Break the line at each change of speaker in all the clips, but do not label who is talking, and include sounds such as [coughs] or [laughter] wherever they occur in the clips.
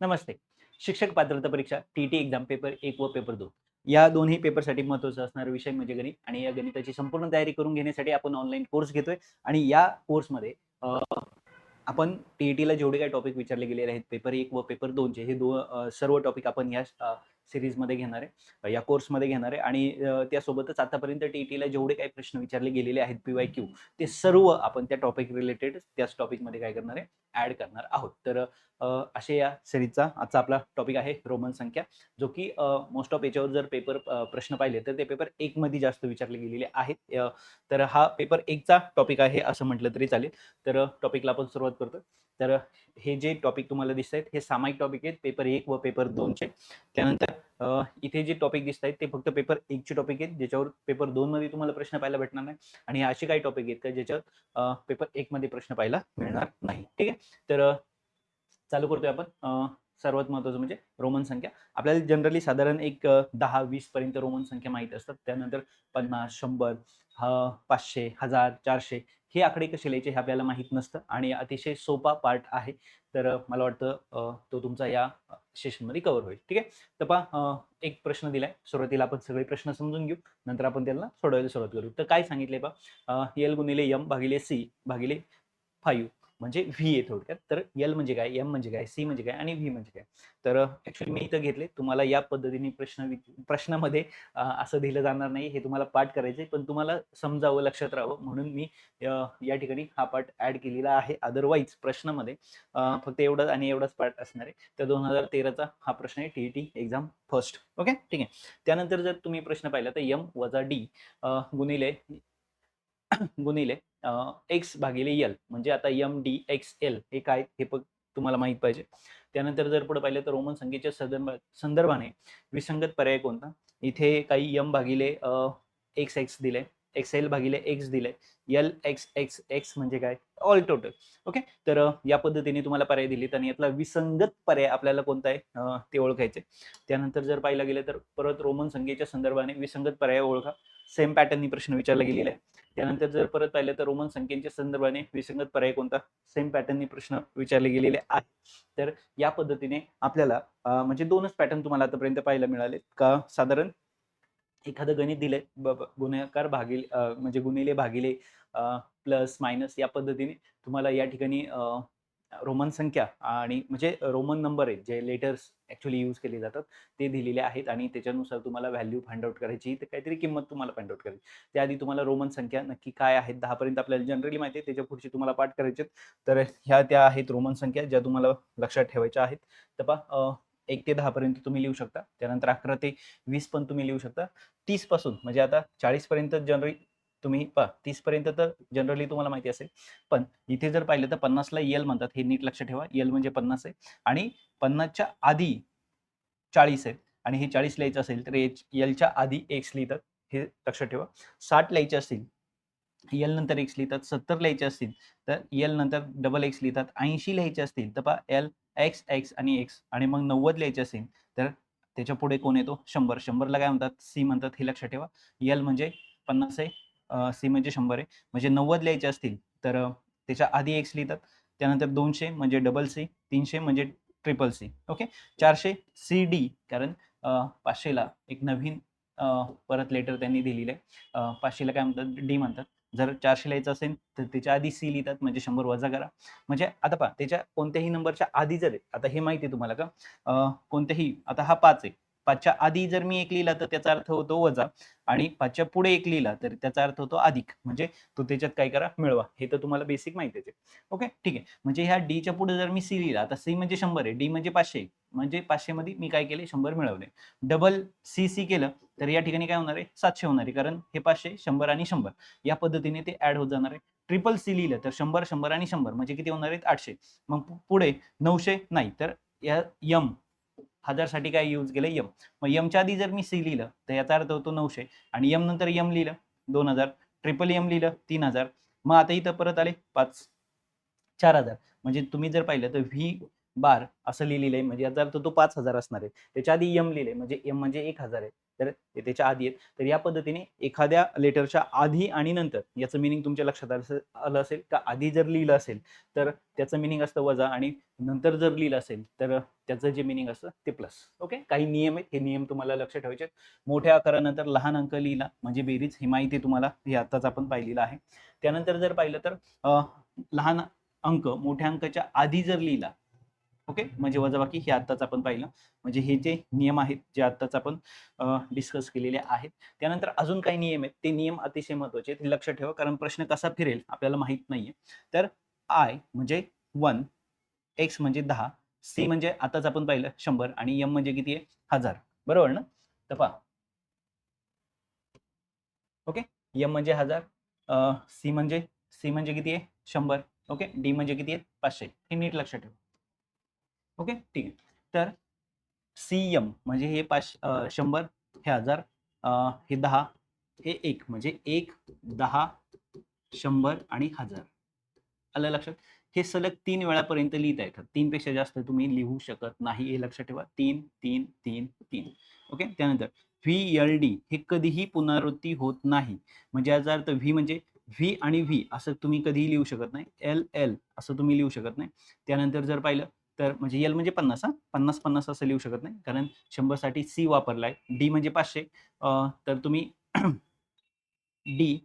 नमस्ते. शिक्षक पात्रता परीक्षा टी टी एक्झाम पेपर एक व पेपर दोन. या दोन्ही पेपरसाठी महत्त्वाचा असणारा विषय म्हणजे गणित आणि या गणिताची संपूर्ण तयारी करून घेण्यासाठी आपण ऑनलाईन कोर्स घेतोय आणि या कोर्समध्ये आपण टी टीला जेवढे काही टॉपिक विचारले गेलेले आहेत पेपर एक व पेपर दोनचे हे दो सर्व टॉपिक आपण या सिरीजमध्ये घेणार आहे या कोर्समध्ये घेणार आहे आणि त्यासोबतच आतापर्यंत टी टीला जेवढे काही प्रश्न विचारले गेलेले आहेत पी वाय क्यू ते सर्व आपण त्या टॉपिक रिलेटेड त्याच टॉपिकमध्ये काय करणार आहे ऍड करणार आहोत. तर असे या सिरीजचा आजचा आपला टॉपिक आहे रोमन संख्या जो की मोस्ट ऑफ याच्यावर जर पेपर प्रश्न पाहिले तर ते पेपर एकमध्ये जास्त विचारले गेलेले आहेत. तर हा पेपर एकचा टॉपिक आहे असं म्हटलं तरी चालेल. तर टॉपिकला आपण सुरुवात करतो. तर हे जे टॉपिक तुम्हाला दिसत आहेत हे सामायिक टॉपिक आहेत. पेपर एक व पेपर दोनचे त्यानंतर इथे जे टॉपिक दिसत आहेत ते फक्त पेपर एकचे टॉपिक आहेत ज्याच्यावर पेपर दोन मध्ये तुम्हाला प्रश्न पाहायला भेटणार नाही. आणि असे काही टॉपिक आहेत का ज्याच्यावर पेपर एक मध्ये प्रश्न पाहायला मिळणार नाही. ठीक आहे? तर चालू करतोय आपण. सर्वात महत्वाचं म्हणजे रोमन संख्या. आपल्याला जनरली साधारण एक दहा वीस पर्यंत रोमन संख्या माहीत असतात. त्यानंतर पन्नास शंभर पाचशे हजार चारशे हे आकडे कसे लिहायचे हे आपल्याला माहीत नसतं आणि अतिशय सोपा पार्ट आहे. तर मला वाटतं तो तुमचा या सेशनमध्ये कव्हर होईल. ठीक आहे? तर पहा एक प्रश्न दिलाय. सुरुवातीला आपण सगळे प्रश्न समजून घेऊ. नंतर आपण त्यांना सोडवायला सुरुवात करू. तर काय सांगितले पा एल गुणिले यम भागिले सी भागिले फाईव्ह म्हणजे व्ही आहे थोडक्यात. तर एल म्हणजे काय एम म्हणजे काय सी म्हणजे काय आणि व्ही म्हणजे काय. तर ऍक्च्युली मी इथं घेतले. तुम्हाला या पद्धतीने प्रश्न प्रश्नामध्ये असं दिलं जाणार नाही. हे तुम्हाला पाठ करायचे पण तुम्हाला समजावं लक्षात राहावं. म्हणून मी या ठिकाणी हा पाठ ऍड केलेला आहे. अदरवाईज प्रश्नामध्ये फक्त एवढाच आणि एवढाच पाठ असणार आहे. तर दोन हजार तेराचा हा प्रश्न आहे. T T exam first okay ठीक आहे. त्यानंतर जर तुम्ही प्रश्न पाहिला तर यम वजा डी गुणिले [coughs] गुणिले एक्स भागिले एल म्हणजे आता एम डी एक्स एल हे काय हे पण तुम्हाला माहीत पाहिजे. त्यानंतर जर पुढे पाहिलं तर रोमन संख्येच्या संदर्भ संदर्भाने विसंगत पर्याय कोणता? इथे काही यम भागिले एक्स एक्स दिले एक्स एल भागिले एक्स दिले एल एक्स एक्स एक्स म्हणजे काय? ऑल टोटल ओके तर या पद्धतीने तुम्हाला पर्याय दिलेत आणि यातला विसंगत पर्याय आपल्याला कोणता आहे? ते ओळखायचे. त्यानंतर जर पाहिलं गेलं तर परत रोमन संख्येच्या संदर्भाने विसंगत पर्याय ओळखा. सेम पॅटर्ननी प्रश्न विचारला गेलेला आहे त्यानंतर जर परत पाहिलं तर रोमन संख्येच्या संदर्भाने विसंगत पर्याय कोणता? सेम पॅटर्ननी प्रश्न विचारले गेलेले आहेत. तर या पद्धतीने आपल्याला म्हणजे दोनच पॅटर्न तुम्हाला आतापर्यंत पाहायला मिळाले. का? साधारण एखादं गणित दिलंय ब- भागिले म्हणजे गुणिले भागिले प्लस मायनस या पद्धतीने तुम्हाला या ठिकाणी रोमन संख्या आणि म्हणजे रोमन नंबर आहेत जे लेटर्स ॲक्च्युली यूज केले जातात ते दिलेले आहेत आणि त्याच्यानुसार तुम्हाला व्हॅल्यू फाइंड आउट करायची तर काहीतरी किंमत तुम्हाला फाइंड आउट करायची. त्याआधी तुम्हाला रोमन संख्या नक्की काय आहेत दहापर्यंत आपल्याला जनरली माहिती आहे त्याच्या पुढची तुम्हाला पाठ करायचे तर ह्या त्या आहेत रोमन संख्या ज्या तुम्हाला लक्षात ठेवायच्या आहेत. तर पहा एक ते दहापर्यंत तुम्ही लिहू शकता त्यानंतर अकरा ते वीस पण तुम्ही लिहू शकता. तीसपासून म्हणजे आता चाळीसपर्यंत जनरली तुम्ही पहा तीसपर्यंत तर जनरली तुम्हाला माहिती असेल. पण इथे जर पाहिलं तर पन्नासला यल म्हणतात हे नीट लक्षात ठेवा. यल म्हणजे पन्नास आहे. आणि पन्नासच्या आधी चाळीस आहे. आणि हे चाळीस लिहायचं असेल तर एच एलच्या आधी एक्स लिहितात. हे लक्षात ठेवा. साठ लिहायचे असतील यल नंतर एक्स लिहितात. सत्तर लिहायचे असतील तर यल नंतर डबल एक्स लिहितात. ऐंशी लिहायचे असतील तर पहा एल एक्स एक्स आणि एक्स आणि मग नव्वद लिहायचे असेल तर त्याच्या पुढे कोण येतो? शंभर. शंभरला काय म्हणतात? सी म्हणतात हे लक्षात ठेवा. यल म्हणजे पन्नास आहे. सी म्हणजे शंभर आहे. म्हणजे नव्वद लिहायचे असतील तर त्याच्या आधी एक्स लिहितात. त्यानंतर दोनशे म्हणजे डबल सी तीनशे म्हणजे ट्रिपल सी. ओके? चारशे सी डी कारण पाचशेला एक नवीन परत लेटर त्यांनी दिलेलं आहे. पाचशेला काय म्हणतात? डी म्हणतात. जर चारशे लिहायचं असेल तर त्याच्या आधी सी लिहितात म्हणजे शंभर वजा करा. म्हणजे आता पहा त्याच्या कोणत्याही नंबरच्या आधी जर आहे, आता हे माहिती आहे तुम्हाला का? कोणत्याही आता हा पाच आहे. पाचच्या आधी जर मी एक लिहिला तर त्याचा अर्थ होतो वजा. आणि पाचच्या पुढे एक लिहिला तर त्याचा अर्थ होतो अधिक. म्हणजे तो त्याच्यात काय करा मिळवा. हे तर तुम्हाला बेसिक माहिती आहे. ओके ठीक आहे. म्हणजे ह्या डीच्या पुढे जर मी सी लिहिला आता सी म्हणजे शंभर आहे. डी म्हणजे पाचशे. म्हणजे पाचशे मध्ये मी काय केले शंभर मिळवले. डबल सी सी केलं तर या ठिकाणी काय होणार आहे? सातशे होणार आहे. कारण हे पाचशे शंभर आणि शंभर. या पद्धतीने ते ऍड होत जाणार आहे. ट्रिपल सी लिहिलं तर शंभर शंभर आणि शंभर. म्हणजे किती होणार आहेत? आठशे. मग पुढे नऊशे नाही तर या यम हजारसाठी काय यूज केलं यम मग यमच्या आधी जर मी सी लिहिलं तर याचा अर्थ होतो नऊशे. आणि यम नंतर यम लिहिलं दोन हजार. ट्रिपल यम लिहिलं तीन हजार. मग आता इथं परत आले पाच. चार हजार. म्हणजे तुम्ही जर पाहिलं तर व्ही बार असं लिहिलेलं आहे. म्हणजे याचा अर्थ तो पाच हजार असणार आहे. त्याच्या आधी यम लिहिले म्हणजे यम म्हणजे एक हजार आहे. तर ते त्याच्या आधी आहेत. तर या पद्धतीने एखाद्या लेटरच्या आधी आणि नंतर याचं मिनिंग तुमच्या लक्षात आलं आलं असेल? का आधी जर लिहिलं असेल तर त्याचं मिनिंग असतं वजा आणि नंतर जर लिहिलं असेल तर त्याचं जे मिनिंग असतं ते प्लस ओके काही नियम आहेत. हे नियम तुम्हाला लक्ष ठेवायचे आहेत. मोठ्या आकारानंतर लहान अंक लिहिला म्हणजे बेरीज ही माहिती तुम्हाला. हे आताच आपण पाहिलेलं आहे. त्यानंतर जर पाहिलं तर लहान अंक मोठ्या अंकाच्या आधी जर लिहिला ओके म्हणजे वजाबाकी हे आत्ताच आपण पाहिलं. म्हणजे हे जे नियम आहेत जे आत्ताच आपण डिस्कस केलेले आहेत त्यानंतर अजून काही नियम आहेत. ते नियम अतिशय महत्त्वाचे आहेत. हे लक्षात ठेवा कारण प्रश्न कसा फिरेल आपल्याला माहीत नाहीये. तर आय म्हणजे वन एक्स म्हणजे दहा सी म्हणजे आताच आपण पाहिलं शंभर आणि एम म्हणजे किती आहे? हजार. बरोबर ना? तर पहा. ओके एम म्हणजे हजार सी म्हणजे सी म्हणजे किती आहे? शंभर. ओके डी म्हणजे किती आहे? पाचशे. हे नीट लक्षात ठेवा. ओके? ठीक आहे. तर सी एम म्हणजे हे पाच शंभर हे हजार हे दहा हे एक म्हणजे एक दहा शंभर आणि हजार. आलं लक्षात? हे सलग तीन वेळापर्यंत लिहिता येतात. तीनपेक्षा जास्त तुम्ही लिहू शकत नाही हे लक्षात ठेवा. तीन तीन तीन तीन. ओके? त्यानंतर व्ही एल डी हे कधीही पुनरावृत्ती होत नाही. म्हणजे याचा अर्थ व्ही म्हणजे व्ही आणि व्ही असं तुम्ही कधीही लिहू शकत नाही. एल एल असं तुम्ही लिहू शकत नाही. त्यानंतर जर पाहिलं तर म्हणजे एल म्हणजे पन्नास हा. पन्नास पन्नास असं लिहू शकत नाही. कारण शंभरसाठी सी वापरलाय. डी म्हणजे पाचशे. तर तुम्ही [clears throat] डी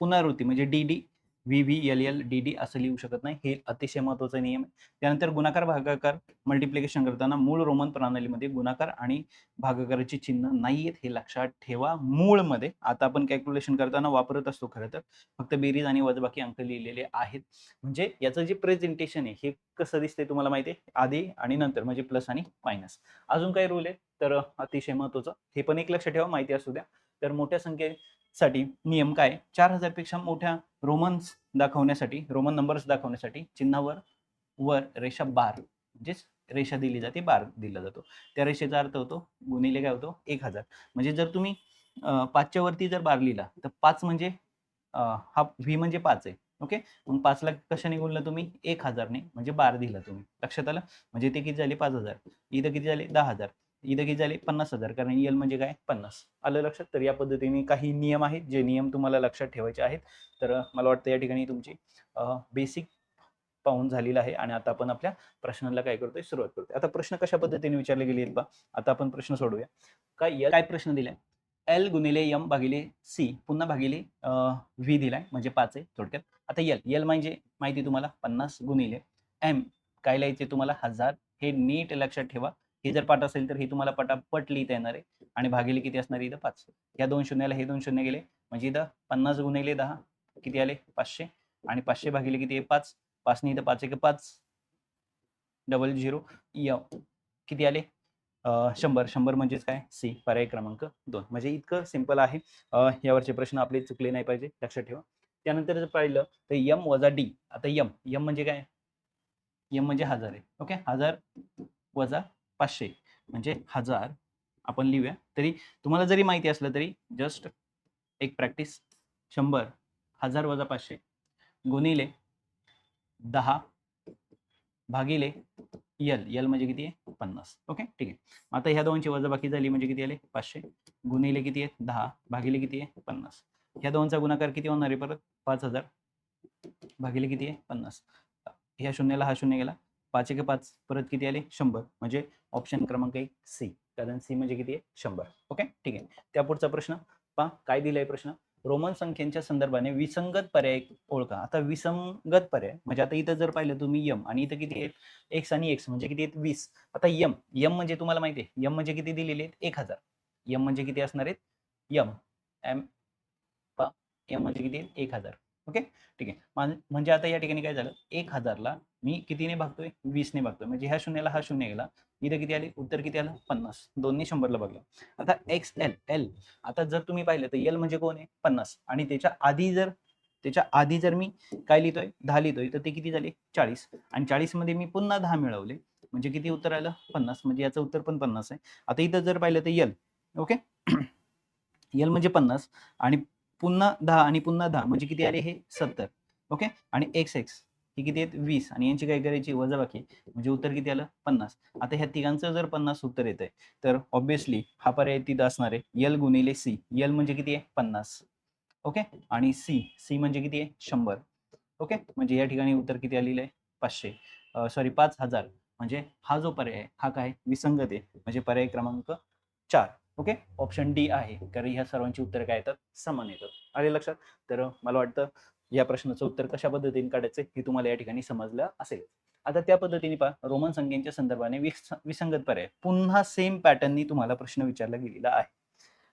पुनरावृत्ती म्हणजे D D V V L L D D असं लिहू शकत नाही. हे अतिशय महत्त्वाचा नियम आहे. त्यानंतर गुणाकार भागाकार मल्टिप्लिकेशन करताना मूळ रोमन प्रणालीमध्ये गुणाकार आणि भागाकाराची चिन्ह नाही आहेत हे लक्षात ठेवा. मूळमध्ये आता आपण कॅल्क्युलेशन करताना वापरत असतो खरं तर. फक्त बेरीज आणि वजबाकी अंक लिहिलेले आहेत. म्हणजे याचं जे प्रेझेंटेशन आहे हे कसं दिसते तुम्हाला माहिती आहे? आधी आणि नंतर म्हणजे प्लस आणि मायनस अजून काही रूल आहे तर अतिशय महत्वाचं. हे पण एक लक्ष ठेवा माहिती असू द्या. तर मोठ्या साठी नियम काय? चार हजारपेक्षा मोठ्या रोमन्स दाखवण्यासाठी रोमन नंबर्स दाखवण्यासाठी चिन्हावर वर रेषा बार म्हणजेच रेषा दिली जाते बार दिला जातो. त्या रेषेचा अर्थ होतो गुणिले काय होतो? एक हजार. म्हणजे जर तुम्ही पाचच्या वरती जर बार लिहिला तर पाच म्हणजे हा व्ही म्हणजे पाच आहे. ओके? मग पाचला कशाने गुणलं तुम्ही? एक हजारने म्हणजे बार दिला तुम्ही. लक्षात आलं? म्हणजे ते किती झाले? पाच हजार. इथं किती झाले? दहा हजार. इथं किती झाले? पन्नास हजार. कारण एल म्हणजे काय? पन्नास. आलं लक्षात? तर या पद्धतीने काही नियम आहेत जे नियम तुम्हाला लक्षात ठेवायचे आहेत. तर मला वाटतं या ठिकाणी तुमची बेसिक पाहून झालेलं आहे आणि आता आपण आपल्या प्रश्नाला काय करतोय? सुरुवात करतोय. आता प्रश्न कशा पद्धतीने विचारले गेले आहेत बा? आता आपण प्रश्न सोडूया काय काय प्रश्न दिलाय? एल गुणिले यम भागिले सी पुन्हा भागिले व्ही दिलाय. म्हणजे पाच आहे थोडक्यात. आता एल एल म्हणजे माहिती तुम्हाला? पन्नास गुणिले एम काय लिहायचे तुम्हाला? हजार. हे नीट लक्षात ठेवा. हे जर पाठ असेल तर हे तुम्हाला पटापट लिहिता येणार आहे. आणि भागिले किती असणार इथं? पाच. या दोन शून्याला हे दोन शून्य गेले. म्हणजे इथं पन्नास गुणिले दहा. किती आले? पाचशे. आणि पाचशे भागिले किती आहे? पाच. पाचने इथं पाच एक पाच. Double zero. य. किती आले? शंभर. शंभर म्हणजेच काय? सी. पर्याय क्रमांक दोन. म्हणजे इतकं सिंपल आहे. यावरचे प्रश्न आपले चुकले नाही पाहिजे. लक्षात ठेवा. त्यानंतर जर पाहिलं तर यम वजा डी. आता यम. यम म्हणजे काय? यम म्हणजे हजार आहे. ओके? हजार वजा पाचशे. म्हणजे हजार आपण लिहूया. तरी तुम्हाला जरी माहिती असलं तरी जस्ट एक प्रॅक्टिस शंभर हजार वजा पाचशे गुणिले दहा भागिले यल यल म्हणजे किती आहे? पन्नास. ओके ठीक आहे. आता ह्या दोनची वजाबाकी झाली म्हणजे किती आले? पाचशे. गुणिले किती आहे? दहा भागिले किती आहे? पन्नास. ह्या दोनचा गुणाकार किती होणार आहे परत? पाच हजार भागिले किती आहे? पन्नास. ह्या शून्याला हा शून्य गेला. पाच एक पाच परत किती आले? शंभर. म्हणजे ऑप्शन क्रमांक एक सी कारण सी म्हणजे किती आहे? शंभर. ओके ठीक आहे. त्या पुढचा प्रश्न. पहा काय दिलाय प्रश्न? रोमन संख्येच्या संदर्भाने विसंगत पर्याय ओळखा. आता विसंगत पर्याय म्हणजे आता इथं जर पाहिलं तुम्ही यम आणि इथं किती आहेत? एक्स आणि एक्स म्हणजे किती आहेत? वीस. आता यम यम म्हणजे तुम्हाला माहिती आहे. यम म्हणजे किती दिलेले आहेत? एक हजार. यम म्हणजे किती असणार आहेत? यम एम एम म्हणजे किती आहेत? एक हजार. ओके ठीक आहे. म्हणजे आता या ठिकाणी काय झालं? एक हजारला मी कितीने भागतोय? वीसने भागतोय. म्हणजे ह्या शून्याला हा शून्य गेला. इथं किती आले? उत्तर किती आलं? पन्नास. दोन्ही शंभरला बघलं आता एक्स एल एल आता जर तुम्ही पाहिलं तर एल म्हणजे कोण आहे? पन्नास. आणि त्याच्या आधी जर त्याच्या आधी जर मी काय लिहितोय? दहा लिहितोय. तर ते किती झाले? चाळीस. आणि चाळीसमध्ये मी पुन्हा दहा मिळवले. म्हणजे किती उत्तर आलं? पन्नास. म्हणजे याचं उत्तर पण पन्नास आहे. आता इथं जर पाहिलं तर यल ओके? यल म्हणजे पन्नास. आणि पुन्हा दहा आणि पुन्हा दहा. म्हणजे किती आले हे? सत्तर. ओके? आणि एक्स एक्स ही किती आहेत? वीस. आणि यांची काय करायची? वजाबाकी म्हणजे उत्तर किती आलं? पन्नास. आता ह्या तिघांचं जर पन्नास उत्तर येत आहे तर ऑब्विसली हा पर्याय तिथं असणार आहे. यल गुणिले सी यल म्हणजे किती आहे? पन्नास. ओके? आणि सी सी म्हणजे किती आहे? शंभर. ओके? म्हणजे या ठिकाणी उत्तर किती आलेलं आहे? पाचशे. सॉरी पाच हजार. म्हणजे हा जो पर्याय आहे हा काय? विसंगत आहे. म्हणजे पर्याय क्रमांक चार. ओके? ऑप्शन डी आहे. कारण ह्या सर्वांची उत्तरं काय येतात? समान येतात. आले लक्षात? तर मला वाटतं या प्रश्नाचं उत्तर कशा पद्धतीने काढायचं हे तुम्हाला या ठिकाणी समजलं असेल. आता त्या पद्धतीने पहा रोमन संख्येच्या संदर्भाने विसंगत पर्याय. पुन्हा सेम पॅटर्ननी तुम्हाला प्रश्न विचारला गेलेला आहे.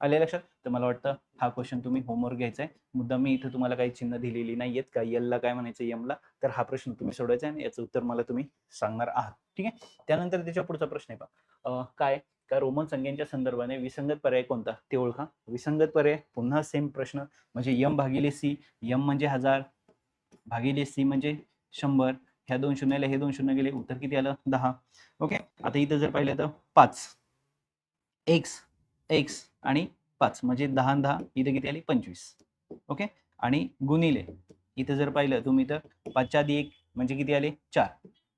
आले लक्षात? तर मला वाटतं हा क्वेश्चन तुम्ही होमवर्क घ्यायचा आहे मुद्दा मी इथं तुम्हाला काही चिन्ह दिलेली नाही आहेत का यलला काय म्हणायचं यमला तर हा प्रश्न तुम्ही सोडवायचा आहे आणि याचं उत्तर मला तुम्ही सांगणार आहात. ठीक आहे? त्यानंतर त्याच्या पुढचा प्रश्न आहे पहा. काय? का रोमन संख्यांच्या संदर्भाने विसंगत पर्याय कोणता? ते ओळखा. विसंगत पर्याय पुन्हा सेम प्रश्न. म्हणजे यम भागिले सी यम म्हणजे हजार भागिले सी म्हणजे शंभर ह्या दोन शून्याला हे दोन शून्य गेले उत्तर किती आलं? दहा. ओके आता इथं जर पाहिलं तर पाच. एक्स एक्स आणि पाच. म्हणजे दहा दहा इथं किती आले? पंचवीस. ओके आणि गुणिले. इथं जर पाहिलं तुम्ही तर पाचच्या आधी एक म्हणजे किती आले? चार.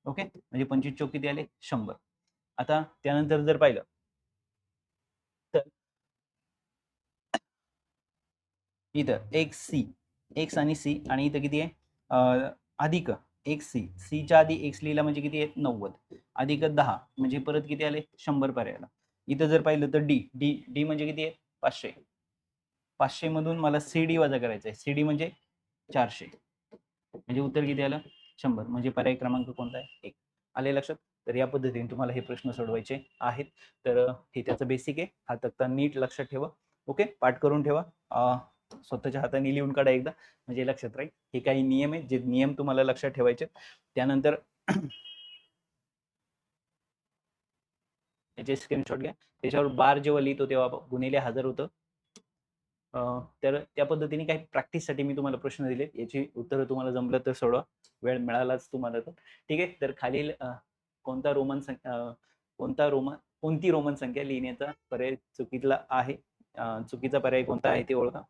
ओके म्हणजे पंचवीस चौक किती आले? शंभर. आता त्यानंतर जर पाहिलं तर इथं एक्स सी एक्स आणि सी आणि इथं किती आहे? अधिक एक्स सी सीच्या आधी एक्स लिहिला म्हणजे किती आहे? नव्वद. अधिक दहा म्हणजे परत किती आले? शंभर पर्यायला इथं जर पाहिलं तर डी डी डी म्हणजे किती आहे? पाचशे. पाचशे मधून मला सी डी वजा करायचं आहे सी डी म्हणजे चारशे. म्हणजे उत्तर किती आलं? शंभर. म्हणजे पर्याय क्रमांक कोणता आहे? एक. आले लक्षात? तर या पद्धतीने तुम्हाला हे प्रश्न सोडवायचे आहेत. तर हे त्याचं बेसिक आहे. हा तक्ता नीट लक्षात ठेवा. ओके पाठ करून ठेवा. स्वतःच्या हाताने लिहून काढा एकदा. म्हणजे लक्षात राहील. हे काही नियम आहेत जे नियम तुम्हाला लक्षात ठेवायचे त्यानंतर याचे स्क्रीनशॉट घ्या. त्याच्यावर बार जेव्हा लिहितो तेव्हा गुन्हेले हजर होतं. तर त्या पद्धतीने काही प्रॅक्टिससाठी मी तुम्हाला प्रश्न दिले याची उत्तरं तुम्हाला जमलं तर सोडवा. वेळ मिळालाच तुम्हाला तर. ठीक आहे? तर खालील कोणता रोमन संख्या कोणता रोमन कोणती रोमन संख्या लिहिण्याचा पर्याय चुकीतला आहे? चुकीचा पर्याय कोणता आहे ते ओळखा.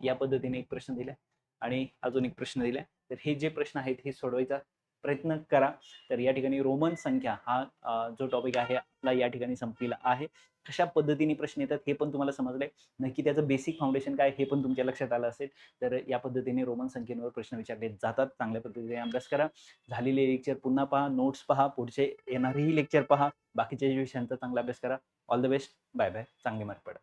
या पद्धतीने एक प्रश्न दिला आणि अजून एक प्रश्न दिला तर हे जे प्रश्न आहेत हे सोडवायचा प्रयत्न करा. तर या ठिकाणी रोमन संख्या हा जो टॉपिक आहे आपला या ठिकाणी संपलेला आहे. कशा पद्धतीने प्रश्न येतात हे पण तुम्हाला समजलंय. नक्की त्याचं बेसिक फाउंडेशन काय हे पण तुमच्या लक्षात आलं असेल. तर या पद्धतीने रोमन संख्येवर प्रश्न विचारले जातात. चांगल्या पद्धतीने अभ्यास करा. झालेले लेक्चर पुन्हा पहा नोट्स पहा पुढचे येणारेही लेक्चर पहा. बाकीच्या विषयांचा चांगला अभ्यास करा. All the best bye bye चांगले मार्क पडा.